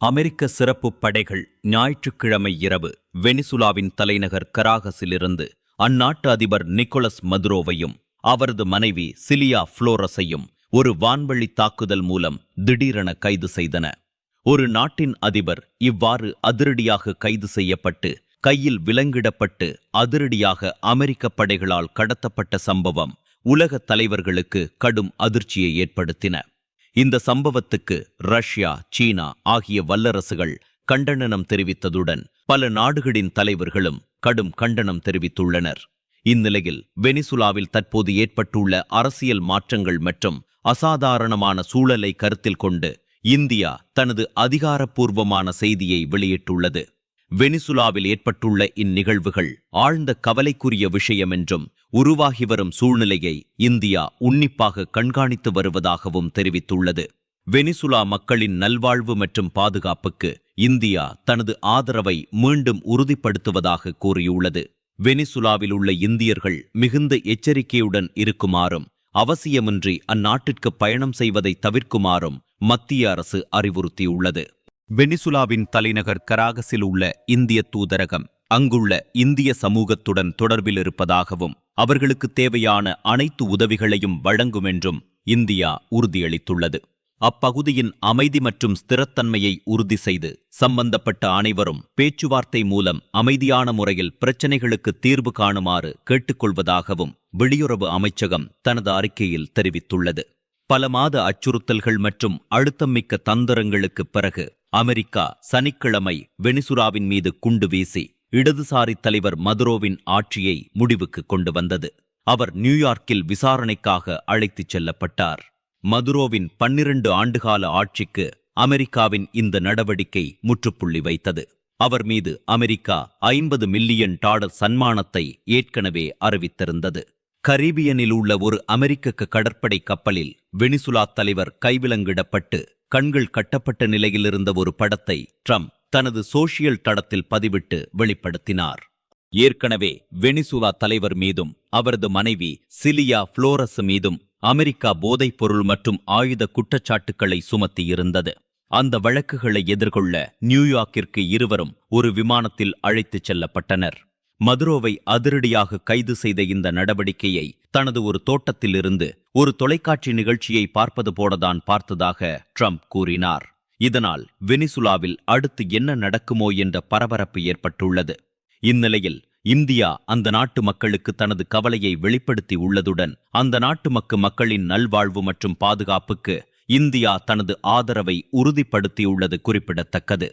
அமெரிக்க சிறப்பு படைகள் ஞாயிற்றுக்கிழமை இரவு வெனிசுலாவின் தலைநகர் கராகஸிலிருந்து அந்நாட்டு அதிபர் நிக்கோலஸ் மதுரோவையும் அவரது மனைவி சிலியா புளோரஸையும் ஒரு வான்வழி தாக்குதல் மூலம் திடீரென கைது செய்தன. ஒரு நாட்டின் அதிபர் இவ்வாறு அதிரடியாக கைது செய்யப்பட்டு கையில் விலங்கிடப்பட்டு அதிரடியாக அமெரிக்க படைகளால் கடத்தப்பட்ட சம்பவம் உலக தலைவர்களுக்கு கடும் அதிர்ச்சியை ஏற்படுத்தின. இந்த சம்பவத்துக்கு ரஷ்யா சீனா ஆகிய வல்லரசுகள் கண்டனம் தெரிவித்ததுடன் பல நாடுகளின் தலைவர்களும் கடும் கண்டனம் தெரிவித்துள்ளனர். இந்நிலையில் வெனிசுலாவில் தற்போது ஏற்பட்டுள்ள அரசியல் மாற்றங்கள் மற்றும் அசாதாரணமான சூழலை கருத்தில் கொண்டு இந்தியா தனது அதிகாரப்பூர்வமான செய்தியை வெளியிட்டுள்ளது. வெனிசுலாவில் ஏற்பட்டுள்ள இந்நிகழ்வுகள் ஆழ்ந்த கவலைக்குரிய விஷயம் என்றும் உருவாகி வரும் சூழ்நிலையை இந்தியா உன்னிப்பாக கண்காணித்து வருவதாகவும் தெரிவித்துள்ளது. வெனிசுலா மக்களின் நல்வாழ்வு மற்றும் பாதுகாப்புக்கு இந்தியா தனது ஆதரவை மீண்டும் உறுதிப்படுத்துவதாக கூறியுள்ளது. வெனிசுலாவில் உள்ள இந்தியர்கள் மிகுந்த எச்சரிக்கையுடன் இருக்குமாறும் அவசியமின்றி அந்நாட்டிற்கு பயணம் செய்வதை தவிர்க்குமாறும் மத்திய அரசு அறிவுறுத்தியுள்ளது. வெனிசுலாவின் தலைநகர் கராகஸில் உள்ள இந்திய தூதரகம் அங்குள்ள இந்திய சமூகத்துடன் தொடர்பில் இருப்பதாகவும் அவர்களுக்கு தேவையான அனைத்து உதவிகளையும் வழங்கும் என்றும் இந்தியா உறுதியளித்துள்ளது. அப்பகுதியின் அமைதி மற்றும் ஸ்திரத்தன்மையை உறுதி செய்து சம்பந்தப்பட்ட அனைவரும் பேச்சுவார்த்தை மூலம் அமைதியான முறையில் பிரச்சினைகளுக்கு தீர்வு காணுமாறு கேட்டுக்கொள்வதாகவும் வெளியுறவு அமைச்சகம் தனது அறிக்கையில் தெரிவித்துள்ளது. பல மாத அச்சுறுத்தல்கள் மற்றும் அழுத்தம் மிக்க தந்திரங்களுக்குப் பிறகு அமெரிக்கா சனிக்கிழமை வெனிசுராவின் மீது குண்டு வீசி இடதுசாரி தலைவர் மதுரோவின் ஆட்சியை முடிவுக்கு கொண்டு வந்தது. அவர் நியூயார்க்கில் விசாரணைக்காக அழைத்துச் செல்லப்பட்டார். மதுரோவின் பன்னிரண்டு ஆண்டுகால ஆட்சிக்கு அமெரிக்காவின் இந்த நடவடிக்கை முற்றுப்புள்ளி வைத்தது. அவர் மீது அமெரிக்கா ஐம்பது மில்லியன் டாலர் சன்மானத்தை ஏற்கனவே அறிவித்திருந்தது. கரீபியனில் உள்ள ஒரு அமெரிக்க கடற்படை கப்பலில் வெனிசுலா தலைவர் கைவிலங்கிடப்பட்டு கண்கள் கட்டப்பட்ட நிலையில் இருந்த ஒரு படத்தை ட்ரம்ப் தனது சோஷியல் தடத்தில் பதிவிட்டு வெளிப்படுத்தினார். ஏற்கனவே வெனிசுலா தலைவர் மீதும் அவரது மனைவி சிலியா புளோரஸ் மீதும் அமெரிக்கா போதைப்பொருள் மற்றும் ஆயுத குற்றச்சாட்டுக்களை சுமத்தியிருந்தது. அந்த வழக்குகளை எதிர்கொள்ள நியூயார்க்கிற்கு இருவரும் ஒரு விமானத்தில் அழைத்துச் செல்லப்பட்டனர். மதுரோவை அதிரடியாக கைது செய்த இந்த நடவடிக்கையை தனது ஒரு தோட்டத்திலிருந்து ஒரு தொலைக்காட்சி நிகழ்ச்சியை பார்ப்பது போலதான் பார்த்ததாக ட்ரம்ப் கூறினார். இதனால் வெனிசுலாவில் அடுத்து என்ன நடக்குமோ என்ற பரபரப்பு ஏற்பட்டுள்ளது. இந்நிலையில் இந்தியா அந்த நாட்டு மக்களுக்கு தனது கவலையை வெளிப்படுத்தி உள்ளதுடன் அந்த நாட்டு மக்கு மக்களின் நல்வாழ்வு மற்றும் பாதுகாப்புக்கு இந்தியா தனது ஆதரவை உறுதிப்படுத்தியுள்ளது குறிப்பிடத்தக்கது.